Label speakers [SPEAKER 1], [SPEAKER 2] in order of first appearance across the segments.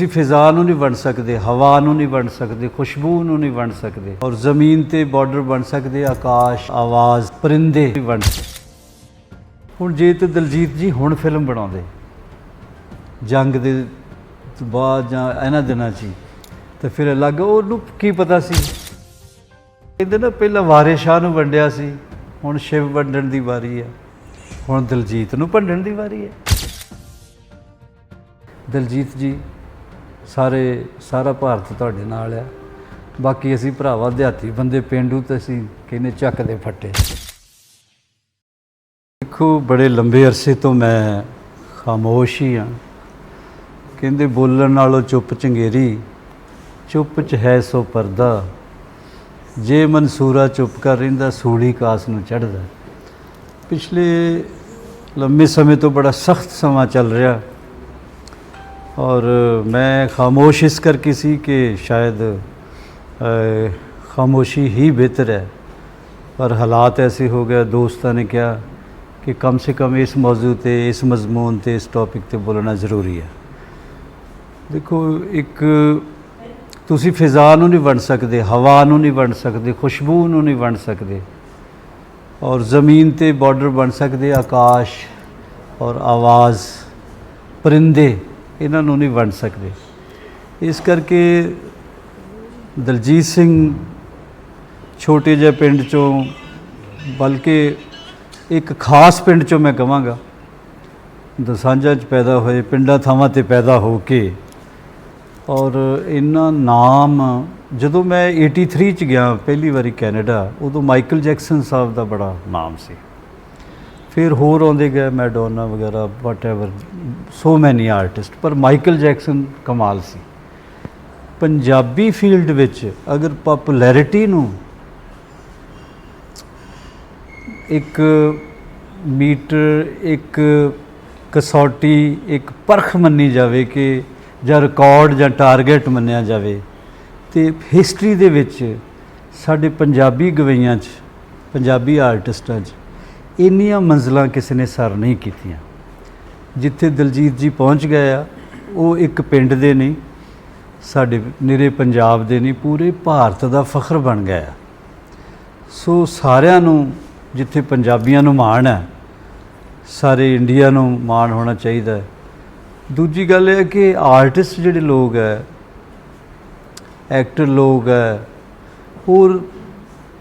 [SPEAKER 1] ਤੁਸੀਂ ਫਿਜ਼ਾ ਨੂੰ ਨਹੀਂ ਵੰਡ ਸਕਦੇ ਹਵਾ ਨੂੰ ਨਹੀਂ ਵੰਡ ਸਕਦੇ ਖੁਸ਼ਬੂ ਨੂੰ ਨਹੀਂ ਵੰਡ ਸਕਦੇ ਔਰ ਜ਼ਮੀਨ ਤੇ ਬਾਰਡਰ ਬਣ ਸਕਦੇ ਆਕਾਸ਼ ਆਵਾਜ਼ ਪਰਿੰਦੇ ਨਹੀਂ ਵੰਡ ਸਕਦੇ। ਹੁਣ ਜੇ ਤੇ ਦਲਜੀਤ ਜੀ ਹੁਣ ਫਿਲਮ ਬਣਾਉਂਦੇ ਜੰਗ ਦੇ ਬਾਅਦ ਜਾਂ ਇਹਨਾਂ ਦਿਨਾਂ 'ਚ ਹੀ, ਤੇ ਫਿਰ ਅਲੱਗ ਉਹਨੂੰ ਕੀ ਪਤਾ ਸੀ? ਕਹਿੰਦੇ ਨਾ ਪਹਿਲਾਂ ਵਾਰੇ ਸ਼ਾਹ ਨੂੰ ਵੰਡਿਆ ਸੀ ਹੁਣ ਸ਼ਿਵ ਵੰਡਣ ਦੀ ਵਾਰੀ ਹੈ ਹੁਣ ਦਲਜੀਤ ਨੂੰ ਵੰਡਣ ਦੀ ਵਾਰੀ ਹੈ। ਦਲਜੀਤ ਜੀ ਸਾਰੇ, ਸਾਰਾ ਭਾਰਤ ਤੁਹਾਡੇ ਨਾਲ ਆ। ਬਾਕੀ ਅਸੀਂ ਭਰਾਵਾ, ਦਿਹਾਤੀ ਬੰਦੇ ਪਿੰਡੂ ਤੇ ਅਸੀਂ ਕਹਿੰਦੇ ਚੱਕ ਦੇ ਫੱਟੇ। ਦੇਖੋ, ਬੜੇ ਲੰਬੇ ਅਰਸੇ ਤੋਂ ਮੈਂ ਖਾਮੋਸ਼ ਹੀ ਹਾਂ ਕਹਿੰਦੇ ਬੋਲਣ ਨਾਲੋਂ ਚੁੱਪ ਚੰਗੇਰੀ, ਚੁੱਪ ਚ ਹੈ ਸੋ ਪਰਦਾ। ਜੇ ਮਨਸੂਰਾ ਚੁੱਪ ਕਰ ਰਹਿੰਦਾ ਸੂਲੀ ਕਾਸ ਨੂੰ ਚੜਦਾ ਪਿਛਲੇ ਲੰਮੇ ਸਮੇਂ ਤੋਂ ਬੜਾ ਸਖਤ ਸਮਾਂ ਚੱਲ ਰਿਹਾ। ਔਰ ਮੈਂ ਖਾਮੋਸ਼ ਇਸ ਕਰਕੇ ਸੀ ਕਿ ਸ਼ਾਇਦ ਅ, ਖਾਮੋਸ਼ੀ ਹੀ ਬਿਹਤਰ ਹੈ। ਪਰ ਹਾਲਾਤ ਐਸੇ ਹੋ ਗਏ ਦੋਸਤਾਂ ਨੇ ਕਿਹਾ ਕਿ ਕਮ ਸੇ ਕਮ ਇਸ ਮੌਜੂ ਤੇ ਇਸ ਮਜ਼ਮੂਨ ਤੇ ਇਸ ਟੌਪਿਕ ਤੇ ਬੋਲਣਾ ਜ਼ਰੂਰੀ ਹੈ। ਦੇਖੋ ਇੱਕ ਤੁਸੀਂ ਫਿਜ਼ਾ ਨੂੰ ਨਹੀਂ ਵੰਡ ਸਕਦੇ ਹਵਾ ਨੂੰ ਨਹੀਂ ਵੰਡ ਸਕਦੇ ਖੁਸ਼ਬੂ ਨੂੰ ਨਹੀਂ ਵੰਡ ਸਕਦੇ ਔਰ ਜ਼ਮੀਨ ਤੇ ਬਾਰਡਰ ਬਣ ਸਕਦੇ ਆਕਾਸ਼ ਔਰ ਆਵਾਜ਼ ਪਰਿੰਦੇ ਇਹਨਾਂ ਨੂੰ ਨਹੀਂ ਵੰਡ ਸਕਦੇ। ਇਸ ਕਰਕੇ ਦਲਜੀਤ ਸਿੰਘ ਛੋਟੇ ਜਿਹੇ ਪਿੰਡ ਚੋਂ, ਬਲਕਿ ਇੱਕ ਖਾਸ ਪਿੰਡ ਚੋਂ ਮੈਂ ਕਹਾਂਗਾ ਦਸਾਂਝਾ 'ਚ ਪੈਦਾ ਹੋਏ, ਪਿੰਡਾਂ ਥਾਵਾਂ ਤੇ ਪੈਦਾ ਹੋ ਕੇ, ਔਰ ਇਹਨਾਂ ਨਾਮ, ਜਦੋਂ ਮੈਂ 83 ਚ ਗਿਆ ਪਹਿਲੀ ਵਾਰੀ ਕੈਨੇਡਾ, ਉਦੋਂ ਮਾਈਕਲ ਜੈਕਸਨ ਸਾਹਿਬ ਦਾ ਬੜਾ ਨਾਮ ਸੀ। ਫਿਰ ਹੋਰ ਆਉਂਦੇ ਗਏ, ਮੈਡੋਨਾ ਵਗੈਰਾ ਵਾਟਐਵਰ ਸੋ ਮੈਨੀ ਆਰਟਿਸਟ ਪਰ ਮਾਈਕਲ ਜੈਕਸਨ ਕਮਾਲ ਸੀ। ਪੰਜਾਬੀ ਫੀਲਡ ਵਿੱਚ ਅਗਰ ਪਪੂਲੈਰਿਟੀ ਨੂੰ ਇੱਕ ਮੀਟਰ, ਇੱਕ ਕਸੌਟੀ, ਇੱਕ ਪਰਖ ਮੰਨੀ ਜਾਵੇ ਕਿ, ਜਾਂ ਰਿਕਾਰਡ ਜਾਂ ਟਾਰਗੇਟ ਮੰਨਿਆ ਜਾਵੇ, ਤੇ ਹਿਸਟਰੀ ਦੇ ਵਿੱਚ ਸਾਡੇ ਪੰਜਾਬੀ ਗਵਈਆਂ 'ਚ, ਪੰਜਾਬੀ ਆਰਟਿਸਟਾਂ 'ਚ ਇੰਨੀਆਂ ਮੰਜ਼ਲਾਂ ਕਿਸੇ ਨੇ ਸਰ ਨਹੀਂ ਕੀਤੀਆਂ। ਜਿੱਥੇ ਦਲਜੀਤ ਜੀ ਪਹੁੰਚ ਗਏ ਆ, ਉਹ ਇੱਕ ਪਿੰਡ ਦੇ ਨਹੀਂ ਸਾਡੇ ਨਿਰੇ ਪੰਜਾਬ ਦੇ ਨਹੀਂ ਪੂਰੇ ਭਾਰਤ ਦਾ ਫਖਰ ਬਣ ਗਿਆ ਆ। ਸੋ ਸਾਰਿਆਂ ਨੂੰ, ਜਿੱਥੇ ਪੰਜਾਬੀਆਂ ਨੂੰ ਮਾਣ ਹੈ ਸਾਰੇ ਇੰਡੀਆ ਨੂੰ ਮਾਣ ਹੋਣਾ ਚਾਹੀਦਾ ਹੈ। ਦੂਜੀ ਗੱਲ ਇਹ ਹੈ ਕਿ ਆਰਟਿਸਟ ਜਿਹੜੇ ਲੋਕ ਹੈ ਐਕਟਰ ਲੋਕ ਹੈ ਹੋਰ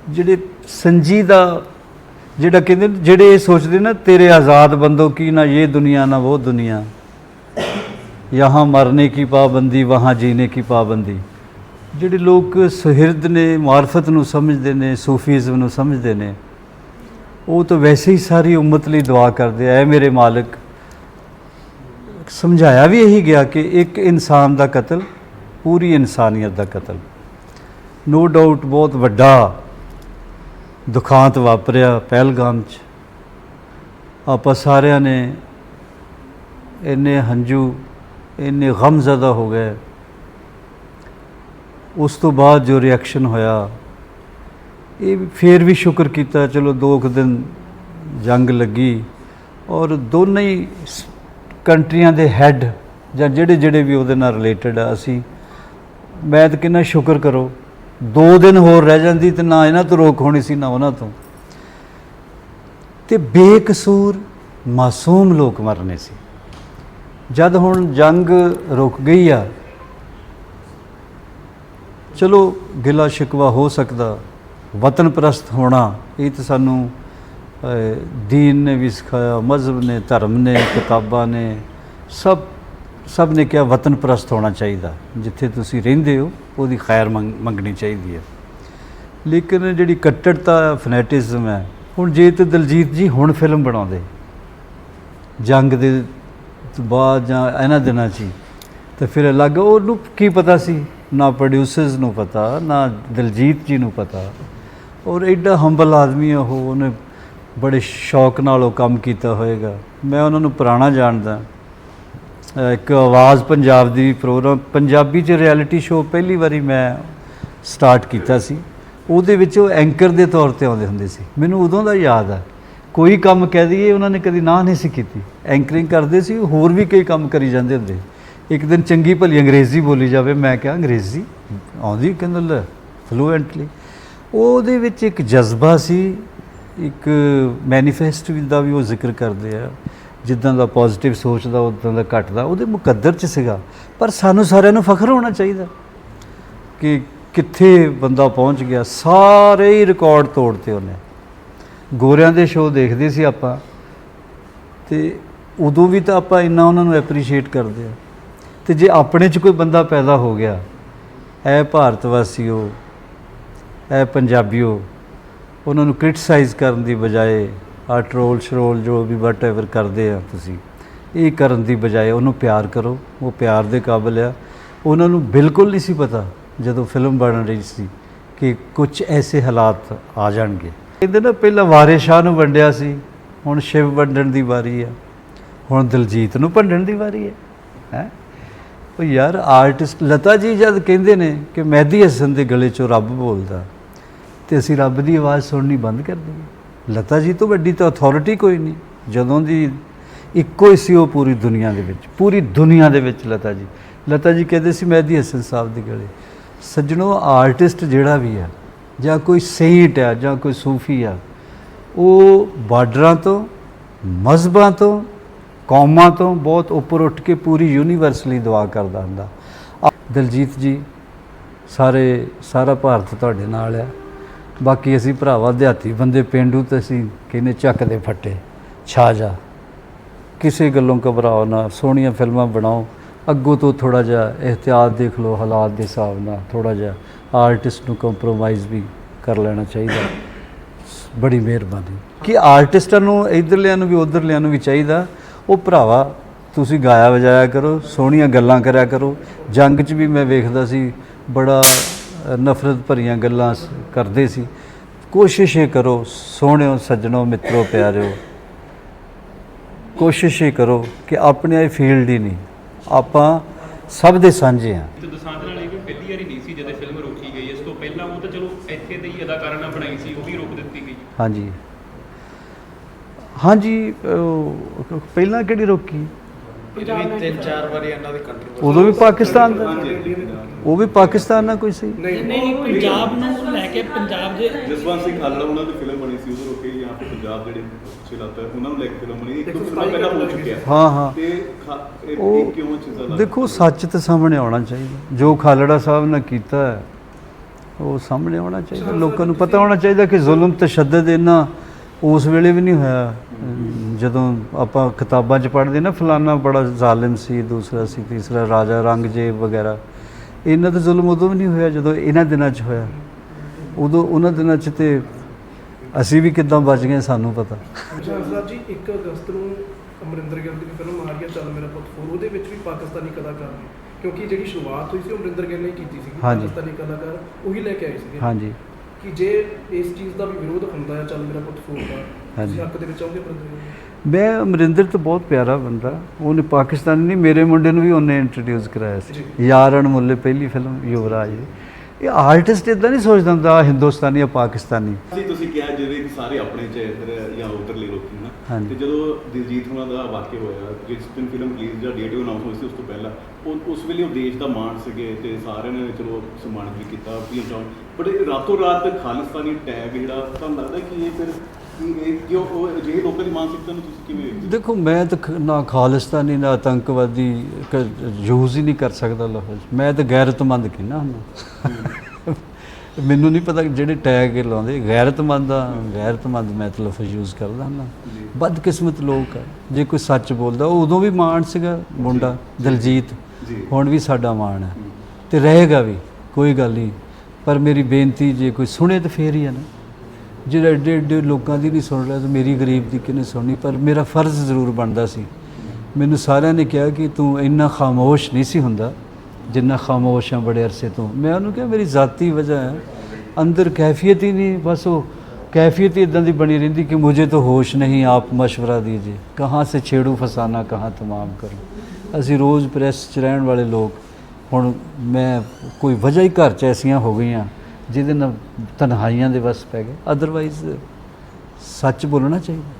[SPEAKER 1] ਜਿਹੜੇ ਸੰਜੀਦਾ ਜਿਹੜਾ ਕਹਿੰਦੇ ਜਿਹੜੇ ਇਹ ਸੋਚਦੇ ਨਾ, ਤੇਰੇ ਆਜ਼ਾਦ ਬੰਦੋ ਕੀ ਨਾ, ਇਹ ਦੁਨੀਆ ਨਾ, ਉਹ ਦੁਨੀਆ। ਯਹਾਂ ਮਰਨੇ ਕੀ ਪਾਬੰਦੀ, ਵਹਾਂ ਜੀਨੇ ਕੀ ਪਾਬੰਦੀ। ਜਿਹੜੇ ਲੋਕ ਸੁਹਿਰਦ ਨੇ, ਮਾਰਫਤ ਨੂੰ ਸਮਝਦੇ ਨੇ, ਸੂਫੀਜ਼ਮ ਨੂੰ ਸਮਝਦੇ ਨੇ, ਉਹ ਤਾਂ ਵੈਸੇ ਹੀ ਸਾਰੀ ਉਮਤ ਲਈ ਦੁਆ ਕਰਦੇ ਐ ਮੇਰੇ ਮਾਲਕ। ਸਮਝਾਇਆ ਵੀ ਇਹੀ ਗਿਆ ਕਿ ਇੱਕ ਇਨਸਾਨ ਦਾ ਕਤਲ, ਪੂਰੀ ਇਨਸਾਨੀਅਤ ਦਾ ਕਤਲ। ਨੋ ਡਾਊਟ ਬਹੁਤ ਵੱਡਾ ਦੁਖਾਂਤ ਵਾਪਰਿਆ ਪਹਿਲਗਾਮ 'ਚ। ਆਪਾਂ ਸਾਰਿਆਂ ਨੇ ਇੰਨੇ ਹੰਝੂ, ਇੰਨੇ ਗਮਜ਼ਦਾ ਹੋ ਗਏ। ਉਸ ਤੋਂ ਬਾਅਦ ਜੋ ਰਿਐਕਸ਼ਨ ਹੋਇਆ, ਇਹ ਵੀ- ਫੇਰ ਵੀ ਸ਼ੁਕਰ ਕੀਤਾ, ਚਲੋ ਦੋ ਕੁ ਦਿਨ ਜੰਗ ਲੱਗੀ ਔਰ ਦੋਨੇ ਹੀ ਕੰਟਰੀਆਂ ਦੇ ਹੈੱਡ ਜਾਂ ਜਿਹੜੇ ਜਿਹੜੇ ਵੀ ਉਹਦੇ ਨਾਲ ਰਿਲੇਟਡ ਆ ਅਸੀਂ, ਮੈਂ ਤਾਂ ਕਿੰਨਾ ਸ਼ੁਕਰ ਕਰੋ। ਦੋ ਦਿਨ ਹੋਰ ਰਹਿ ਜਾਂਦੀ ਤੇ ਨਾ ਇਹਨਾਂ ਤੋਂ ਰੋਕ ਹੋਣੀ ਸੀ, ਨਾ ਉਹਨਾਂ ਤੋਂ। ਤੇ ਬੇਕਸੂਰ ਮਾਸੂਮ ਲੋਕ ਮਰਨੇ ਸੀ। ਜਦ ਹੁਣ ਜੰਗ ਰੁਕ ਗਈ ਆ, ਚਲੋ ਗਿਲਾ ਸ਼ਿਕਵਾ ਹੋ ਸਕਦਾ, ਵਤਨ ਪ੍ਰਸਤ ਹੋਣਾ, ਇਹ ਤਾਂ ਸਾਨੂੰ ਦੀਨ ਨੇ ਵੀ ਸਿਖਾਇਆ, ਮਜ਼ਹਬ ਨੇ, ਧਰਮ ਨੇ, ਕਿਤਾਬਾਂ ਨੇ, ਸਭ ਸਭ ਨੇ ਕਿਹਾ ਵਤਨ ਪ੍ਰਸਤ ਹੋਣਾ ਚਾਹੀਦਾ, ਜਿੱਥੇ ਤੁਸੀਂ ਰਹਿੰਦੇ ਹੋ। ਉਹਦੀ ਖੈਰ ਮੰਗ- ਮੰਗਣੀ ਚਾਹੀਦੀ ਹੈ। ਲੇਕਿਨ ਜਿਹੜੀ ਕੱਟੜਤਾ ਫਨੈਟਿਜ਼ਮ ਹੈ ਹੁਣ ਜੇ ਤੇ ਦਲਜੀਤ ਜੀ ਹੁਣ ਫਿਲਮ ਬਣਾਉਂਦੇ ਜੰਗ ਦੇ ਬਾਅਦ ਜਾਂ ਇਹਨਾਂ ਦਿਨਾਂ 'ਚ ਹੀ, ਤੇ ਫਿਰ ਅਲੱਗ ਉਹਨੂੰ ਕੀ ਪਤਾ ਸੀ? ਨਾ ਪ੍ਰੋਡਿਊਸਰਸ ਨੂੰ ਪਤਾ ਨਾ ਦਲਜੀਤ ਜੀ ਨੂੰ ਪਤਾ। ਔਰ ਐਡਾ ਹੰਬਲ ਆਦਮੀ ਆ ਉਹ ਉਹਨੇ ਬੜੇ ਸ਼ੌਕ ਨਾਲ ਉਹ ਕੰਮ ਕੀਤਾ ਹੋਏਗਾ। ਮੈਂ ਉਹਨਾਂ ਨੂੰ ਪੁਰਾਣਾ ਜਾਣਦਾ। ਇੱਕ ਆਵਾਜ਼ ਪੰਜਾਬ ਦੀ ਪ੍ਰੋਗਰਾਮ, ਪੰਜਾਬੀ 'ਚ ਰਿਐਲਿਟੀ ਸ਼ੋਅ ਪਹਿਲੀ ਵਾਰੀ ਮੈਂ ਸਟਾਰਟ ਕੀਤਾ ਸੀ। ਉਹਦੇ ਵਿੱਚ ਉਹ ਐਂਕਰ ਦੇ ਤੌਰ ਤੇ ਆਉਂਦੇ ਹੁੰਦੇ ਸੀ। ਮੈਨੂੰ ਉਦੋਂ ਦਾ ਯਾਦ ਆ। ਕੋਈ ਕੰਮ ਕਹਿ ਦਈਏ, ਉਹਨਾਂ ਨੇ ਕਦੀ ਨਾ ਨਹੀਂ ਸੀ ਕੀਤੀ। ਐਂਕਰਿੰਗ ਕਰਦੇ ਸੀ, ਹੋਰ ਵੀ ਕਈ ਕੰਮ ਕਰੀ ਜਾਂਦੇ ਹੁੰਦੇ। ਇੱਕ ਦਿਨ ਚੰਗੀ ਭਲੀ ਅੰਗਰੇਜ਼ੀ ਬੋਲੀ ਜਾਵੇ, ਮੈਂ ਕਿਹਾ, ਅੰਗਰੇਜ਼ੀ? ਆਉਂਦੀ ਕਹਿੰਦਾ ਲੈ ਫਲੂਐਂਟਲੀ ਉਹਦੇ ਵਿੱਚ ਇੱਕ ਜਜ਼ਬਾ ਸੀ, ਇੱਕ ਮੈਨੀਫੈਸਟ ਦਾ ਵੀ ਉਹ ਜ਼ਿਕਰ ਕਰਦੇ ਆ। ਜਿੱਦਾਂ ਦਾ ਪੋਜ਼ਿਟਿਵ ਸੋਚਦਾ, ਉਦਾਂ ਦਾ ਘਟਦਾ, ਉਹਦੇ ਮੁਕੱਦਰ ਚ ਸੀਗਾ। ਪਰ ਸਾਨੂੰ ਸਾਰਿਆਂ ਨੂੰ ਫਖਰ ਹੋਣਾ ਚਾਹੀਦਾ ਕਿ ਕਿੱਥੇ ਬੰਦਾ ਪਹੁੰਚ ਗਿਆ। ਸਾਰੇ ਹੀ ਰਿਕਾਰਡ ਤੋੜਤੇ ਉਹਨੇ। ਗੋਰਿਆਂ ਦੇ ਸ਼ੋਅ ਦੇਖਦੇ ਸੀ ਆਪਾਂ। ਤੇ ਉਦੋਂ ਵੀ ਤਾਂ ਆਪਾਂ ਇੰਨਾ ਉਹਨਾਂ ਨੂੰ ਐਪਰੀਸ਼ੀਏਟ ਕਰਦੇ ਆ ਤੇ ਜੇ ਆਪਣੇ 'ਚ ਕੋਈ ਬੰਦਾ ਪੈਦਾ ਹੋ ਗਿਆ, ਐ ਭਾਰਤ ਵਾਸੀਓ, ਐ ਪੰਜਾਬੀਓ, ਉਹਨਾਂ ਨੂੰ ਕ੍ਰਿਟਿਸਾਈਜ਼ ਕਰਨ ਦੀ ਬਜਾਏ ਆ ਟਰੋਲ ਸ਼ਰੋਲ ਜੋ ਵੀ ਵਟਐਵਰ ਕਰਦੇ ਆ ਤੁਸੀਂ, ਇਹ ਕਰਨ ਦੀ ਬਜਾਏ ਉਹਨੂੰ ਪਿਆਰ ਕਰੋ, ਉਹ ਪਿਆਰ ਦੇ ਕਾਬਿਲ ਆ। ਉਹਨਾਂ ਨੂੰ ਬਿਲਕੁਲ ਨਹੀਂ ਸੀ ਪਤਾ ਜਦੋਂ ਫਿਲਮ ਬਣ ਰਹੀ ਸੀ ਕਿ ਕੁਝ ਐਸੇ ਹਾਲਾਤ ਆ ਜਾਣਗੇ। ਕਹਿੰਦੇ ਨਾ ਪਹਿਲਾਂ ਵਾਰਿਸ ਸ਼ਾਹ ਨੂੰ ਵੰਡਿਆ ਸੀ, ਹੁਣ ਸ਼ਿਵ ਵੰਡਣ ਦੀ ਵਾਰੀ ਆ, ਹੁਣ ਦਿਲਜੀਤ ਨੂੰ ਭੰਡਣ ਦੀ ਵਾਰੀ ਹੈ ਹੈ? ਉਹ ਯਾਰ ਆਰਟਿਸਟ ਲਤਾ ਜੀ ਜਦ ਕਹਿੰਦੇ ਨੇ ਕਿ ਮਹਿਦੀ ਹਸਨ ਦੇ ਗਲੇ 'ਚੋਂ ਰੱਬ ਬੋਲਦਾ, ਤੇ ਅਸੀਂ ਰੱਬ ਦੀ ਆਵਾਜ਼ ਸੁਣਨੀ ਬੰਦ ਕਰ ਦਈਏ। ਲਤਾ ਜੀ ਤੋਂ ਵੱਡੀ ਤਾਂ ਅਥਾਰਟੀ ਕੋਈ ਨਹੀਂ। ਜਦੋਂ ਦੀ ਇੱਕੋ ਹੀ ਸੀ ਉਹ ਪੂਰੀ ਦੁਨੀਆ ਦੇ ਵਿੱਚ, ਪੂਰੀ ਦੁਨੀਆ ਦੇ ਵਿੱਚ ਲਤਾ ਜੀ। ਲਤਾ ਜੀ ਕਹਿੰਦੇ ਸੀ ਮਹਿਦੀ ਹਸਨ ਸਾਹਿਬ ਦੀ ਗਲੇ। ਸੱਜਣੋ ਆਰਟਿਸਟ ਜਿਹੜਾ ਵੀ ਹੈ ਜਾਂ ਕੋਈ ਸੇਂਟ ਹੈ ਜਾਂ ਕੋਈ ਸੂਫੀ ਆ, ਉਹ ਬਾਰਡਰਾਂ ਤੋਂ, ਮਜ਼ਹਬਾਂ ਤੋਂ, ਕੌਮਾਂ ਤੋਂ ਬਹੁਤ ਉੱਪਰ ਉੱਠ ਕੇ ਪੂਰੀ ਯੂਨੀਵਰਸ ਲਈ ਦੁਆ ਕਰਦਾ ਹੁੰਦਾ। ਆ- ਦਲਜੀਤ ਜੀ, ਸਾਰੇ, ਸਾਰਾ ਭਾਰਤ ਤੁਹਾਡੇ ਨਾਲ ਆ। ਬਾਕੀ ਅਸੀਂ ਭਰਾਵਾ, ਦਿਹਾਤੀ ਬੰਦੇ ਪਿੰਡੂ ਤੇ ਅਸੀਂ ਕਹਿੰਦੇ ਚੱਕ ਦੇ ਫੱਟੇ? ਛਾ ਜਾ। ਕਿਸੇ ਗੱਲੋਂ ਘਬਰਾਓ ਨਾ, ਸੋਹਣੀਆਂ ਫਿਲਮਾਂ ਬਣਾਓ। ਅੱਗੋਂ ਤੋਂ ਥੋੜਾ ਜਿਹਾ ਇhtiyਾਤ ਦੇਖ ਲਓ, ਹਾਲਾਤ ਦੇ ਹਿਸਾਬ ਨਾਲ ਥੋੜਾ ਜਿਹਾ ਆਰਟਿਸਟ ਨੂੰ ਕੰਪਰੋਮਾਈਜ਼ ਵੀ ਕਰ ਲੈਣਾ ਚਾਹੀਦਾ। ਬੜੀ ਮਿਹਰਬਾਨੀ। ਕਿ ਆਰਟਿਸਟਾਂ ਨੂੰ, ਇਧਰਲਿਆਂ ਨੂੰ ਵੀ, ਉਧਰਲਿਆਂ ਨੂੰ ਵੀ ਚਾਹੀਦਾ। ਉਹ ਭਰਾਵਾ, ਤੁਸੀਂ ਗਾਇਆ ਵਜਾਇਆ ਕਰੋ, ਸੋਹਣੀਆਂ ਗੱਲਾਂ ਕਰਿਆ ਕਰੋ। ਜੰਗ 'ਚ ਵੀ ਮੈਂ ਵੇਖਦਾ ਸੀ, ਬੜਾ ਨਫ਼ਰਤ ਭਰੀਆਂ ਗੱਲਾਂ ਕਰਦੇ ਸੀ। ਕੋਸ਼ਿਸ਼ ਕਰੋ ਸੋਹਣਿਓ ਸੱਜਣੋ ਮਿੱਤਰੋ ਪਿਆਰਿਓ। ਕੋਸ਼ਿਸ਼ ਕਰੋ ਕਿ ਆਪਣੇ ਇਹ ਫੀਲਡ ਹੀ ਨਹੀਂ। ਆਪਾਂ ਸਭ ਦੇ ਸਾਂਝੇ ਆ
[SPEAKER 2] ਤੇ ਦਸਾਂਝ ਨਾਲ ਇਹ ਵੀ ਪਹਿਲੀ ਵਾਰੀ ਨਹੀਂ ਸੀ ਜਦੋਂ ਫਿਲਮ ਰੋਕੀ ਗਈ। ਇਸ ਤੋਂ ਪਹਿਲਾਂ ਉਹ ਤਾਂ ਚਲੋ ਇੱਥੇ ਦੇ ਹੀ ਅਦਾਕਾਰਾਂ ਨਾਲ ਬਣਾਈ ਸੀ ਉਹ ਵੀ ਰੋਕ ਦਿੱਤੀ ਗਈ।
[SPEAKER 1] ਹਾਂਜੀ। ਹਾਂਜੀ ਪਹਿਲਾਂ ਕਿਹੜੀ ਰੋਕੀ?
[SPEAKER 3] ਇਹ ਵੀ ਤਿੰਨ ਚਾਰ ਵਾਰੀ ਇਹਨਾਂ ਦੀ ਕੰਟਰੋਵਰਸੀ
[SPEAKER 1] ਉਦੋਂ ਵੀ ਪਾਕਿਸਤਾਨ ਦਾ ਉਹ ਵੀ ਪਾਕਿਸਤਾਨ ਨਾਲ ਕੋਈ ਸੀ
[SPEAKER 3] ਨਹੀਂ
[SPEAKER 4] ਨਹੀਂ ਪੰਜਾਬ ਨੂੰ ਲੈ ਕੇ ਪੰਜਾਬ ਦੇ
[SPEAKER 5] ਜਸਵੰਤ ਸਿੰਘ ਖਾਲੜਾ ਉਹਨਾਂ ਦੀ ਫਿਲਮ ਬਣੀ ਸੀ ਉਦੋਂ ਰੋਕੇ ਜਾਂ ਫਿਰ ਪੰਜਾਬ ਜਿਹੜੇ ਚਲਾਤਾ ਉਹਨਾਂ ਨੂੰ ਲੈ ਕੇ ਫਿਲਮ ਬਣੀ ਇੱਕ ਫਿਲਮ ਪਹਿਲਾਂ ਹੋ ਚੁੱਕਿਆ।
[SPEAKER 1] ਹਾਂ ਹਾਂ।
[SPEAKER 5] ਤੇ
[SPEAKER 1] ਉਹ
[SPEAKER 5] ਕਿਉਂ ਚੀਜ਼ਾਂ ਦਾ
[SPEAKER 1] ਦੇਖੋ ਸੱਚ ਤਾਂ ਸਾਹਮਣੇ ਆਉਣਾ ਚਾਹੀਦਾ। ਜੋ ਖਾਲੜਾ ਸਾਹਿਬ ਨੇ ਕੀਤਾ ਹੈ, ਉਹ ਸਾਹਮਣੇ ਆਉਣਾ ਚਾਹੀਦਾ। ਲੋਕਾਂ ਨੂੰ ਪਤਾ ਹੋਣਾ ਚਾਹੀਦਾ ਕਿ ਜ਼ੁਲਮ ਤਸ਼ੱਦਦ ਇਹਨਾਂ ਉਸ ਵੇਲੇ ਵੀ ਨਹੀਂ ਹੋਇਆ। ਜਦੋਂ ਆਪਾਂ ਕਿਤਾਬਾਂ 'ਚ ਪੜ੍ਹਦੇ ਨਾ ਫਲਾਨਾ ਬੜਾ ਜ਼ਾਲਿਮ ਸੀ ਦੂਸਰਾ ਸੀ ਤੀਸਰਾ ਰਾਜਾ ਰੰਗਜੇਬ ਵਗੈਰਾ। ਇਹਨਾਂ ਦਾ ਜ਼ੁਲਮ ਉਦੋਂ ਵੀ ਨਹੀਂ ਹੋਇਆ ਜਦੋਂ ਇਹਨਾਂ ਦਿਨਾਂ 'ਚ ਹੋਇਆ। ਉਦੋਂ ਉਹਨਾਂ ਦਿਨਾਂ 'ਚ ਤੇ ਅਸੀਂ ਵੀ ਕਿੱਦਾਂ ਬਚ ਗਏ ਸਾਨੂੰ ਪਤਾ।
[SPEAKER 6] ਸਾਹਿਬ ਜੀ 1 ਅਗਸਤ ਨੂੰ ਅਮਰਿੰਦਰ ਗਿੱਲ ਦੀ ਫਿਲਮ ਆ ਰਹੀ ਹੈ ਚੱਲ ਮੇਰਾ ਪੁੱਤ ਫੋਰ ਉਹਦੇ ਵਿੱਚ ਵੀ ਪਾਕਿਸਤਾਨੀ ਕਲਾਕਾਰ ਨੇ। ਕਿਉਂਕਿ ਜਿਹੜੀ ਸ਼ੁਰੂਆਤ ਹੋਈ ਸੀ ਉਹ ਅਮਰਿੰਦਰ ਗਿੱਲ ਨੇ ਕੀਤੀ ਸੀ। ਪਾਕਿਸਤਾਨੀ ਕਲਾਕਾਰ ਉਹੀ ਲੈ ਕੇ ਆਏ ਸੀਗੇ।
[SPEAKER 1] ਹਾਂਜੀ।
[SPEAKER 6] ਕਿ ਜੇ ਇਸ ਚੀਜ਼ ਦਾ ਵੀ ਵਿਰੋਧ ਹੁੰਦਾ ਹੈ ਚੱਲ ਮੇਰਾ ਪੁੱਤ ਫੋਰ ਦਾ
[SPEAKER 1] ਹਾਂਜੀ।
[SPEAKER 6] ਹੱਕ ਦੇ ਵਿੱਚ ਆਉਂਗੇ ਅਮਰਿੰਦਰ ਗਿੱਲ ਦੇ?
[SPEAKER 1] ਮੈਂ ਅਮਰਿੰਦਰ ਤਾਂ ਬਹੁਤ ਪਿਆਰਾ ਬੰਦਾ ਉਹਨੇ ਪਾਕਿਸਤਾਨੀ ਨਹੀਂ ਮੇਰੇ ਮੁੰਡੇ ਨੂੰ ਵੀ ਉਹਨੇ ਇੰਟਰੋਡਿਊਸ ਕਰਾਇਆ ਸੀ
[SPEAKER 6] ਜੀ।
[SPEAKER 1] ਯਾਰ ਅਣਮੁੱਲੇ ਪਹਿਲੀ ਫਿਲਮ ਯੁਵਰਾਜ ਦੀ। ਇਹ ਆਰਟਿਸਟ ਇਦਾਂ ਨਹੀਂ ਸੋਚਦਾ ਹੁੰਦਾ ਹਿੰਦੁਸਤਾਨੀ ਜਾਂ ਪਾਕਿਸਤਾਨੀ
[SPEAKER 5] ਤੁਸੀਂ ਕਿਹਾ ਜਿਹੜੇ ਸਾਰੇ ਆਪਣੇ ਚ ਇੱਧਰ ਜਾਂ ਉਧਰਲੇ। ਤੇ ਜਦੋਂ ਦਿਲਜੀਤ ਉਹਨਾਂ ਦਾ ਵਾਕਿਆ ਹੋਇਆ ਜਿਸ ਦਿਨ ਫਿਲਮ ਰਿਲੀਜ਼ ਜਾਂ ਡੇਟ ਅਨਾਉਂਸ ਹੋਈ ਸੀ ਉਸ ਤੋਂ ਪਹਿਲਾਂ ਉਹ ਉਸ ਵੇਲੇ ਉਹ ਦੇਸ਼ ਦਾ ਮਾਣ ਸੀਗੇ ਤੇ ਸਾਰਿਆਂ ਨੇ ਚਲੋ ਸਨਮਾਨਿਤ ਵੀ ਕੀਤਾ ਵੀ ਚਾਹ ਬਟ ਰਾਤੋਂ ਰਾਤ ਖਾਲਿਸਤਾਨੀ ਟੈਗ ਜਿਹੜਾ ਤੁਹਾਨੂੰ ਲੱਗਦਾ ਕਿ ਇਹ ਫਿਰ ਕਿ ਇਹ ਕਿਉਂ ਉਹ ਅਜਿਹੇ ਲੋਕਾਂ ਦੀ ਮਾਨਸਿਕਤਾ ਨੂੰ ਤੁਸੀਂ ਕਿਵੇਂ ਵੇਖਦੇ ਹੋ?
[SPEAKER 1] ਦੇਖੋ ਮੈਂ ਤਾਂ ਨਾ ਖਾਲਿਸਤਾਨੀ ਨਾ ਆਤੰਕਵਾਦੀ ਯੂਜ਼ ਹੀ ਨਹੀਂ ਕਰ ਸਕਦਾ ਲਫ਼ਜ਼ ਮੈਂ ਤਾਂ ਗੈਰਤਮੰਦ ਕਹਿੰਦਾ ਹੁੰਦਾ। ਮੈਨੂੰ ਨਹੀਂ ਪਤਾ ਕਿ ਜਿਹੜੇ ਟੈਗ ਲਾਉਂਦੇ ਗੈਰਤਮੰਦ ਆ ਗੈਰਤਮੰਦ ਮੈਂ ਤਾਂ ਲਫ਼ਜ਼ ਯੂਜ਼ ਕਰਦਾ ਹੁੰਦਾ। ਬਦਕਿਸਮਤ ਲੋਕ ਆ। ਜੇ ਕੋਈ ਸੱਚ ਬੋਲਦਾ ਉਹ ਉਦੋਂ ਵੀ ਮਾਣ ਸੀਗਾ ਮੁੰਡਾ ਦਲਜੀਤ। ਹੁਣ ਵੀ ਸਾਡਾ ਮਾਣ ਹੈ। ਤੇ ਰਹੇਗਾ ਵੀ ਕੋਈ ਗੱਲ ਨਹੀਂ। ਪਰ ਮੇਰੀ ਬੇਨਤੀ ਜੇ ਕੋਈ ਸੁਣੇ ਤਾਂ ਫੇਰ ਹੀ ਹੈ ਨਾ। ਜਿਹੜਾ ਏਡੇ ਏਡੇ ਲੋਕਾਂ ਦੀ ਨਹੀਂ ਸੁਣ ਰਿਹਾ ਤਾਂ ਮੇਰੀ ਗਰੀਬ ਦੀ ਕਿਹਨੇ ਸੁਣਨੀ ਪਰ ਮੇਰਾ ਫਰਜ਼ ਜ਼ਰੂਰ ਬਣਦਾ ਸੀ। ਮੈਨੂੰ ਸਾਰਿਆਂ ਨੇ ਕਿਹਾ ਕਿ ਤੂੰ ਇੰਨਾ ਖਾਮੋਸ਼ ਨਹੀਂ ਸੀ ਹੁੰਦਾ। ਜਿੰਨਾ ਖਾਮੋਸ਼ ਹਾਂ ਬੜੇ ਅਰਸੇ ਤੋਂ। ਮੈਂ ਉਹਨੂੰ ਕਿਹਾ, ਮੇਰੀ ਜਾਤੀ ਵਜ੍ਹਾ ਹੈ। ਅੰਦਰ ਕੈਫੀਅਤ ਹੀ ਨਹੀਂ, ਬਸ ਉਹ ਕੈਫੀਅਤ ਹੀ ਇਦਾਂ ਦੀ ਬਣੀ ਰਹਿੰਦੀ ਕਿ ਮੁਝੇ ਤਾਂ ਹੋਸ਼ ਨਹੀਂ, ਆਪ مشورہ ਦੀਜੇ ਕਹਾਂ ਸੇ ਛੇੜੂ ਫਸਾਨਾ, ਕਹਾਂ ਤਮਾਮ ਕਰੋ। ਅਸੀਂ ਰੋਜ਼ ਪ੍ਰੈਸ 'ਚ ਰਹਿਣ ਵਾਲੇ ਲੋਕ, ਹੁਣ ਮੈਂ ਕੋਈ ਵਜ੍ਹਾ ਹੀ ਘਰ 'ਚ ਐਸੀਆਂ ਹੋ ਗਈਆਂ, ਜਿਹਦੇ ਨਾਲ ਤਨਹਾਈਆਂ ਦੇ ਵਸ ਪੈ ਗਏ। ਅਦਰਵਾਈਜ਼ ਸੱਚ ਬੋਲਣਾ ਚਾਹੀਦਾ।